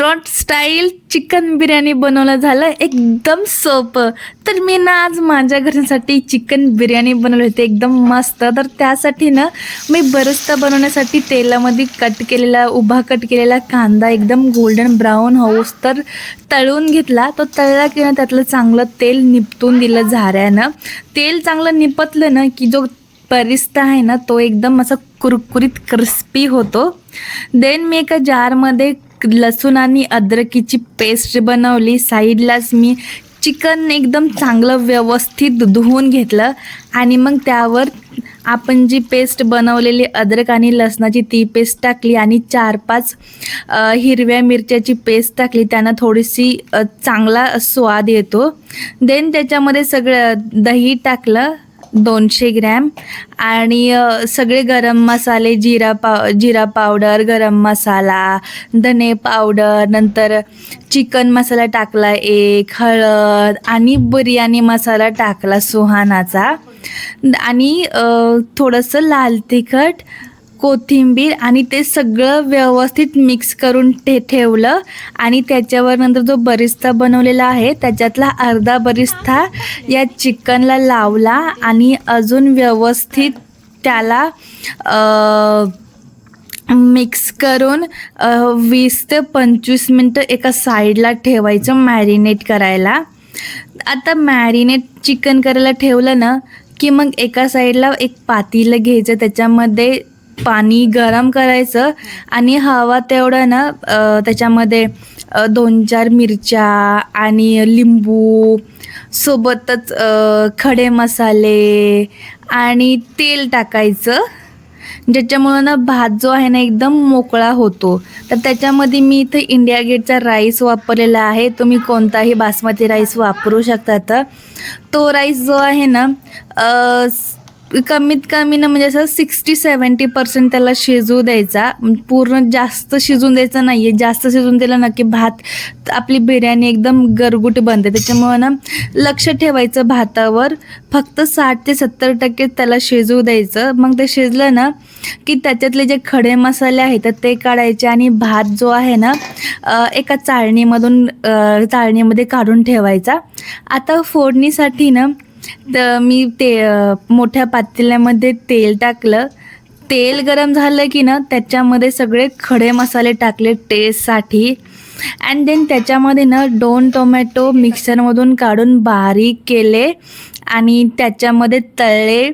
Restaurant style chicken biryani बनवलं झालं. एकदम सोपं. तर मी ना आज माझ्या घरासाठी चिकन बिर्याणी बनवली होती. एकदम मस्त. तर त्यासाठी ना मी बरस्ता बनवण्यासाठी तेलामध्ये कट केलेला उभा कट केलेला कांदा एकदम गोल्डन ब्राऊन होऊस तर तळून घेतला. तो तळला की ना त्यातलं चांगलं तेल निपटून दिलं झाऱ्यानं. तेल चांगलं निपटलं ना की जो परिस्ता आहे ना तो एकदम असा कुरकुरीत क्रिस्पी होतो. देन मी एका जारमध्ये लसूण आणि अद्रकीची पेस्ट बनवली. साईडलाच मी चिकन एकदम चांगलं व्यवस्थित धुवून घेतलं आणि मग त्यावर आपण जी पेस्ट बनवलेली अद्रक आणि लसणाची ती पेस्ट टाकली आणि चार पाच हिरव्या मिरच्याची पेस्ट टाकली. त्यानं थोडीशी चांगला स्वाद येतो. देन त्याच्यामध्ये सगळं दही टाकलं. दोनशे ग्रॅम. आणि सगळे गरम मसाले जिरा पाव जिरा पावडर गरम मसाला धने पावडर नंतर चिकन मसाला टाकला एक हळद आणि बिर्याणी मसाला टाकला सुहानाचा. आणि थोडंसं लाल तिखट कोथिंबीर आणि ते सगळं व्यवस्थित मिक्स करून ते ठेवलं. आणि त्याच्यावर नंतर जो बरिस्ता बनवलेला आहे त्याच्यातला अर्धा बरिस्ता या चिकनला लावला आणि अजून व्यवस्थित त्याला मिक्स करून वीस ते पंचवीस मिनटं एका साईडला ठेवायचं मॅरिनेट करायला. आता मॅरिनेट चिकन करायला ठेवलं ना की मग एका साईडला एक पातीलं घ्यायचं. त्याच्यामध्ये पाणी गरम करायचं आणि हवा तेवढं ना त्याच्यामध्ये दोन चार मिरच्या आणि लिंबू सोबतच खडे मसाले आणि तेल टाकायचं. ज्याच्यामुळं ना भात जो आहे ना एकदम मोकळा होतो. तर त्याच्यामध्ये मी इथं इंडिया गेटचा राईस वापरलेला आहे. तुम्ही कोणताही बासमती राईस वापरू शकता तर. तो राईस जो आहे ना कमीत कमी ना म्हणजे असं सिक्स्टी सेवन्टी पर्सेंट त्याला शिजवू द्यायचा. पूर्ण जास्त शिजून द्यायचं नाही आहे जास्त शिजून दिलं ना की भात आपली बिर्याणी एकदम गरगुटी बनते. त्याच्यामुळं ना लक्ष ठेवायचं भातावर. फक्त साठ ते सत्तर टक्के त्याला शिजवू द्यायचं. मग ते शिजलं ना की त्याच्यातले जे खडे मसाले आहेत तर ते काढायचे आणि भात जो आहे ना एका चाळणीमधून चाळणीमध्ये काढून ठेवायचा. आता फोडणीसाठी ना तर मी ते मोठ्या पातेल्यामध्ये तेल टाकलं. तेल गरम झालं की ना त्याच्यामध्ये सगळे खडे मसाले टाकले टेस्टसाठी अँड देन त्याच्यामध्ये ना दोन टोमॅटो मिक्सरमधून काढून बारीक केले. आणि त्याच्यामध्ये तळले.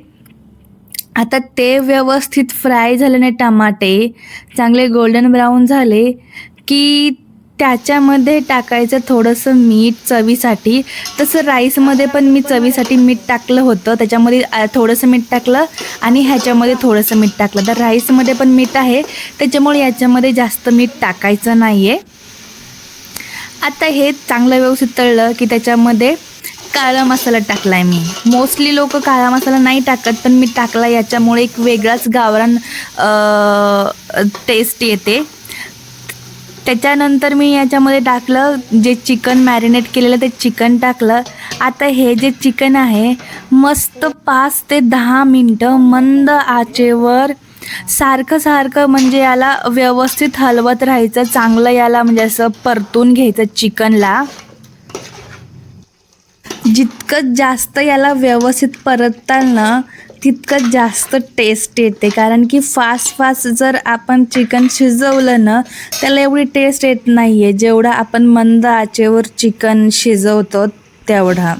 आता ते व्यवस्थित फ्राय झाल्याने टमाटे. चांगले गोल्डन ब्राऊन झाले. की त्याच्यामध्ये टाकायचं थोडंसं मीठ चवीसाठी. तसं राईसमध्ये पण मी चवीसाठी मीठ टाकलं होतं. त्याच्यामध्ये थोडंसं मीठ टाकलं आणि ह्याच्यामध्ये थोडंसं मीठ टाकलं. तर राईसमध्ये पण मीठ आहे. त्याच्यामुळे याच्यामध्ये जास्त मीठ टाकायचं नाही आहे आता हे चांगलं व्यवस्थित तळलं की त्याच्यामध्ये काळा मसाला टाकला आहे मी. मोस्टली लोक काळा मसाला नाही टाकत पण मी टाकला. याच्यामुळे एक वेगळाच गावरान टेस्ट येते. त्याच्यानंतर मी याच्यामध्ये टाकलं जे चिकन मॅरिनेट केलेलं ते चिकन टाकलं. आता हे जे चिकन आहे मस्त पाच ते दहा मिनटं मंद आचेवर सारखं सारखं म्हणजे याला व्यवस्थित हलवत राहायचं चांगलं याला म्हणजे असं परतून घ्यायचं चिकनला. जितकं जास्त याला व्यवस्थित परतताल ना तितकं जास्त टेस्ट येते. कारण की फास्ट फास्ट जर आपण चिकन शिजवलं ना त्याला एवढी टेस्ट येत नाही आहे जेवढं आपण मंद आचेवर चिकन शिजवतो तेवढा.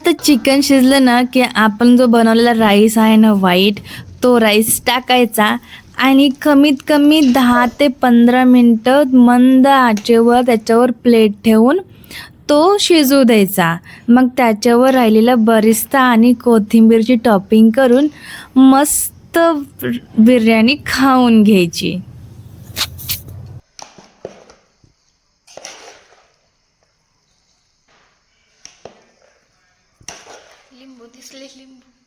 तर चिकन शिजलं ना की आपण जो बनवलेला राईस आहे ना व्हाईट तो राईस टाकायचा. आणि कमीत कमी दहा ते पंधरा मिनटं मंद आचेवर त्याच्यावर प्लेट ठेवून तो शिजू द्यायचा. मग त्याच्यावर राहिलेला बरिस्ता आणि कोथिंबीरची टॉपिंग करून मस्त बिर्याणी खाऊन घ्यायची. लिंबू दिसले लिंबू.